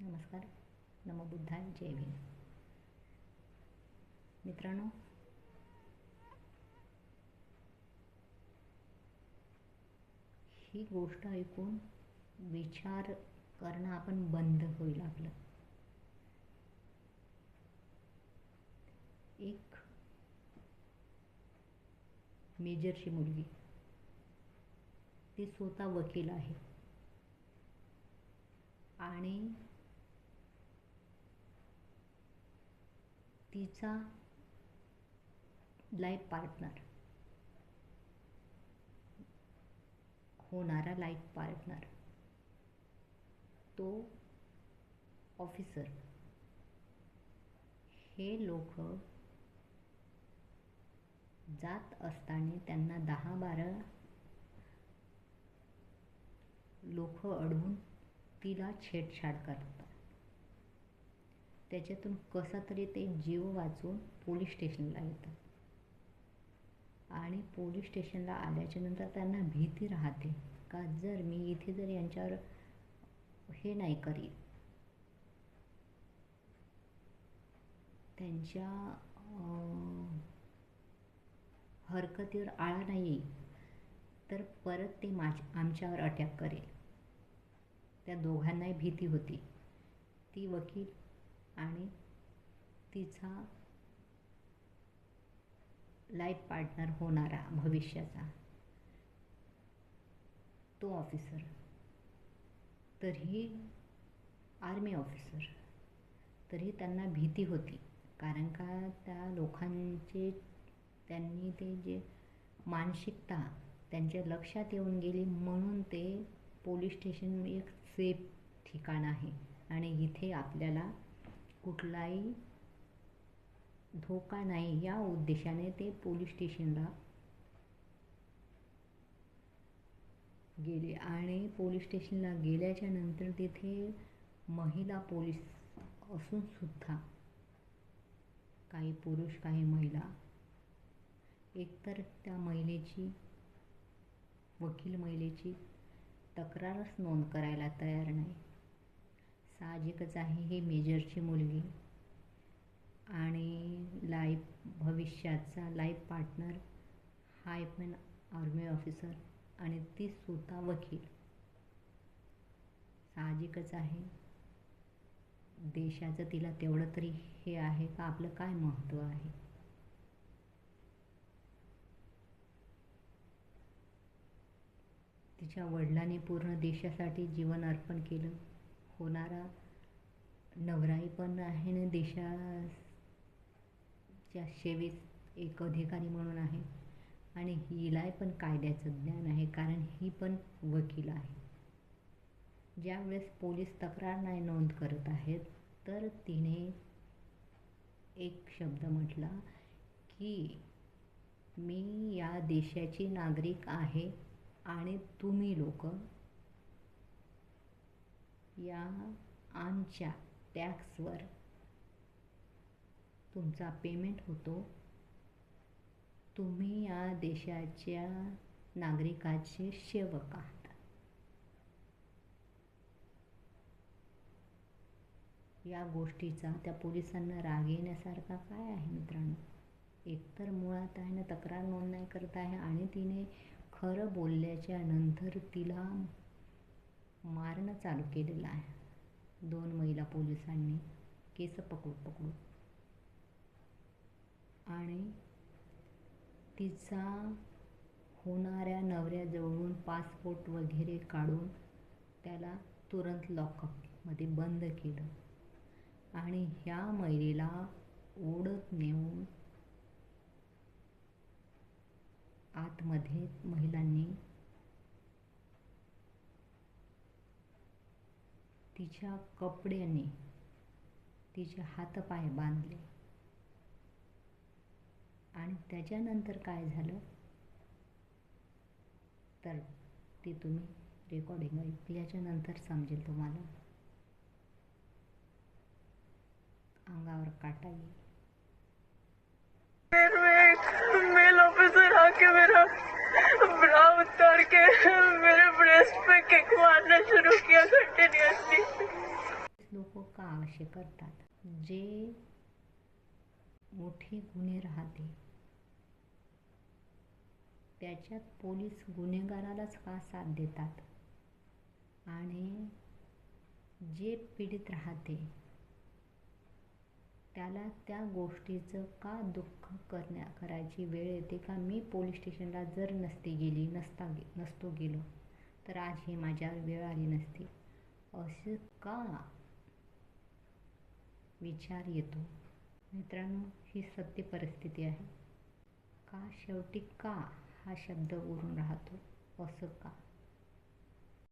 नमस्कार. नमबुद्धाय जय भीम. मित्रांनो ही गोष्ट ऐकून विचार करणं आपण बंद होईल आपलं. एक मेजरची मुलगी ती स्वतः वकील आहे. आणि तिचा लाईफ पार्टनर होणारा लाईफ पार्टनर तो ऑफिसर हे लोक जात असताना त्यांना दहा बारा लोक अडवून तिला छेडछाड करतात. त्याच्यातून कसा तरी ते जीव वाचून पोलीस स्टेशनला येतात आणि पोलीस स्टेशनला आल्याच्यानंतर त्यांना भीती राहते का जर मी इथे जर यांच्यावर हे नाही करीत. त्यांच्या हरकतीवर आळा नाही येईल. तर परत ते माझ आमच्यावर अटॅक करेल. त्या दोघांनाही भीती होती. ती वकील आणि तिचा लाईफ पार्टनर होणारा भविष्याचा तो ऑफिसर तरीही आर्मी ऑफिसर तरी त्यांना भीती होती. कारण का त्या लोकांचे त्यांनी ते जे मानसिकता त्यांच्या लक्षात येऊन गेली म्हणून ते पोलीस स्टेशन एक सेफ ठिकाण आहे. आणि इथे आपल्याला कुठलाही धोका नाही. या उद्देशाने ते पोलीस स्टेशनला गेले आणि पोलीस स्टेशनला गेल्याच्यानंतर तिथे महिला पोलीस असून सुद्धा काही पुरुष काही महिला. एकतर त्या महिलेची वकील महिलेची तक्रारच नोंद करायला तयार नाही. साहजिकच आहे ही मेजरची मुलगी. आणि लाईफ भविष्याचा लाईफ पार्टनर हा एक आर्मी ऑफिसर आणि ती स्वतः वकील. साहजिकच आहे. देशाचं तिला तेवढं तरी हे आहे का आपलं काय महत्त्व आहे? तिच्या वडिलांनी पूर्ण देशासाठी जीवन अर्पण केलं. होणारा नवराई पण आहे आणि देशाच्या सेवेत एक अधिकारी म्हणून आहे. आणि हिलाही पण कायद्याचं ज्ञान आहे कारण ही पण वकील आहे. ज्यावेळेस पोलीस तक्रार नाही नोंद करत आहेत तर तिने एक शब्द म्हटला की मी या देशाची नागरिक आहे आणि तुम्ही लोक या आमच्या टॅक्सवर तुमचा पेमेंट होतो. तुम्ही या देशाच्या नागरिकाचे सेवक आहात. या गोष्टीचा त्या पोलिसांना राग येण्यासारखा काय आहे मित्रांनो? एकतर मुळात आहे ना तक्रार नोंद नाही करत आहे आणि तिने खरं बोलल्याच्या नंतर तिला मारणं चालू केलेलं आहे. दोन महिला पोलिसांनी केस पकडू पकडू आणि तिचा होणाऱ्या नवऱ्याजवळून पासपोर्ट वगैरे काढून त्याला तुरंत लॉकअपमध्ये बंद केलं. आणि ह्या महिलेला ओढत नेऊन आतमध्ये महिलांनी तिच्या कपड्याने तिचे हातपाय बांधले. आणि त्याच्यानंतर काय झालं? तर ते तुम्ही रेकॉर्डिंग ऐकल्याच्यानंतर समजेल तुम्हाला. अंगावर काटा येईल. मेल ऑफिसर आके मेरा ब्रा उतार के मेरे ब्रेस्ट पे किक मारना शुरू किया कंटिन्यूसली लोक का असे करतात. जे मोठे गुन्हे राहते त्याच्यात पोलीस गुन्हेगारालाच का साथ देतात? आणि जे पीडित राहते त्याला त्या गोष्टीचं का दुःख करण्या करायची वेळ येते का? मी पोलीस स्टेशनला जर नसती गेली नसता गे नसतो गेलो तर आज ही माझ्यावर वेळ आली नसती. असे का विचार येतो. मित्रांनो ही सत्य परिस्थिती आहे. का शेवटी का हा शब्द उरून राहतो? असं का?